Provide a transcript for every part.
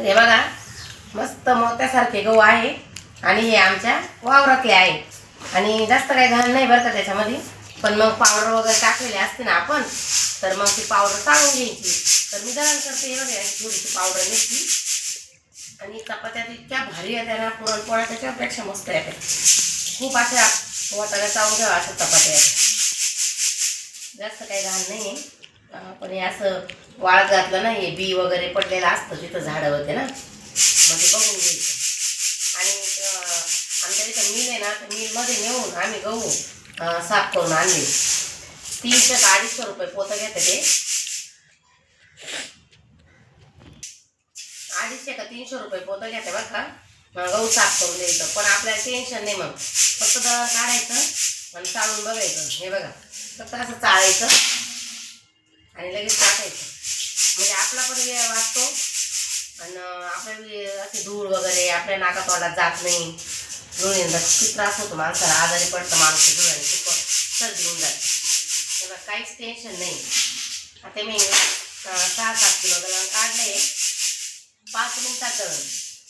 तर हे बघा मस्त मोत्यासारखे गहू आहे आणि हे आमच्या वावरातले आहे. आणि जास्त काही घाण नाही बरं का त्याच्यामध्ये पण मग पावडर वगैरे टाकलेले असते ना आपण तर मग ती पावडर चाळून घ्यायची. तर मी दळण करते बघा थोडीशी पावडर घेतली. आणि चपात्या इतक्या भारी आहे त्यांना पुरणपोळ्या त्याच्यापेक्षा मस्त आहे खूप अशा वाटायला चावून घ्यावा अशा चपात्या. जास्त काही घाण नाही आहे पण हे असं वाळत घातलं ना हे बी वगैरे पडलेलं असतं तिथं झाडं होते ना. मग ते बघून घ्यायचं. आणि आमच्या तिथं मिल आहे ना मिलमध्ये नेऊन आम्ही गहू साफ करून आणले. तीनशे का अडीचशे रुपये पोतं घेतं ते. अडीचशे का तीनशे रुपये पोतं घेते बघ का. गहू साफ करून द्यायचं. पण आपल्याला टेन्शन नाही मग. फक्त दळण काढायचं आणि चालून बघायचं. हे बघा. फक्त असं चाळायचं. आणि लगेच टाकायचं. म्हणजे आपला पण वेळ वाचतो. आणि आपल्या म्हणजे असे धूळ वगैरे आपल्या नाका तोंडात जात नाही. धुळींचा किती त्रास होतो माणसाला. आजारी पडतं माणूस धुळ्याने खूप सर्दी होऊन जाते. त्याला काहीच टेन्शन नाही. आता मी सहा सात किलो दगड काढले पाच मिनटात दळण.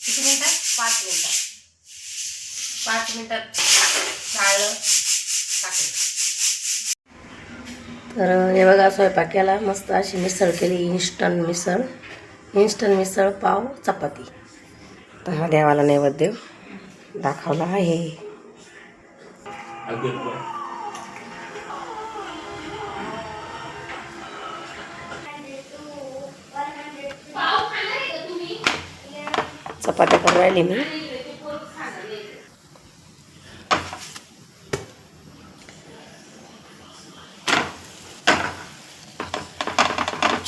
किती मिनटात? पाच मिनटात. पाच मिनटात चाळलं टाकलं. तर हे बघा स्वयंपाक केला मस्त अशी मिसळ केली इन्स्टंट मिसळ. इन्स्टंट मिसळ पाव चपाती. तर हा देवाला नैवेद्य दाखवला आहे. चपात्या करून राहिली मी.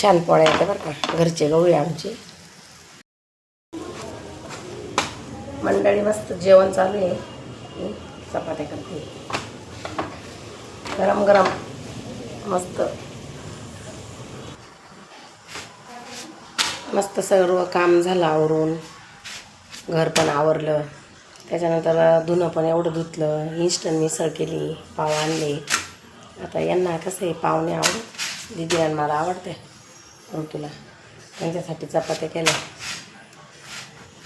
छान पोळ्या येतात बरं का. घरचे गवळी आमचे. मंडळी मस्त जेवण चालू आहे. चपात्या करते. गरम गरम मस्त. मस्त सर्व काम झालं आवरून. घर पण आवरलं. त्याच्यानंतर धुणं पण एवढं धुतलं. इन्स्टंट मिसळ केली पाव आणले. आता यांना कसं आहे पाहुणे आवडत दिदी आणि मला आवडते तुला त्यांच्यासाठी चपात्या केल्या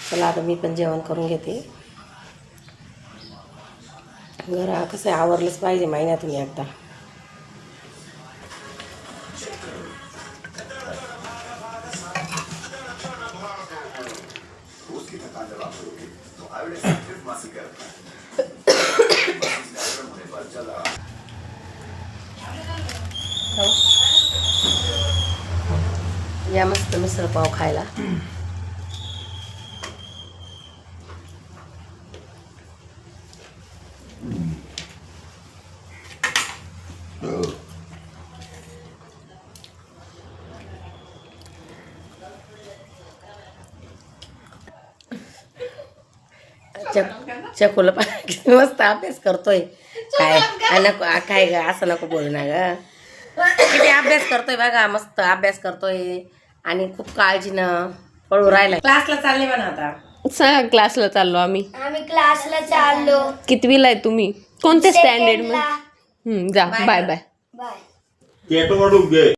चला आता मी पण जेवण करून घेते घर कसं आहे आवरलंच पाहिजे महिन्यातून एकदा या मस्त मिसळ पाव खायला. चकोला मस्त अभ्यास करतोय. काय? नको काय ग? असं नको बोलू ना ग. किती अभ्यास करतोय बघा मस्त अभ्यास करतोय. आणि खूप काळजीनं पळू राहिला क्लासला चालले म्हणा आता. सांगा क्लासला चाललो आम्ही. आम्ही क्लासला चाललो. कितवीला आहे तुम्ही? कोणत्या स्टँडर्ड. मध्ये जा बाय बाय बाय केटो वाढून घे.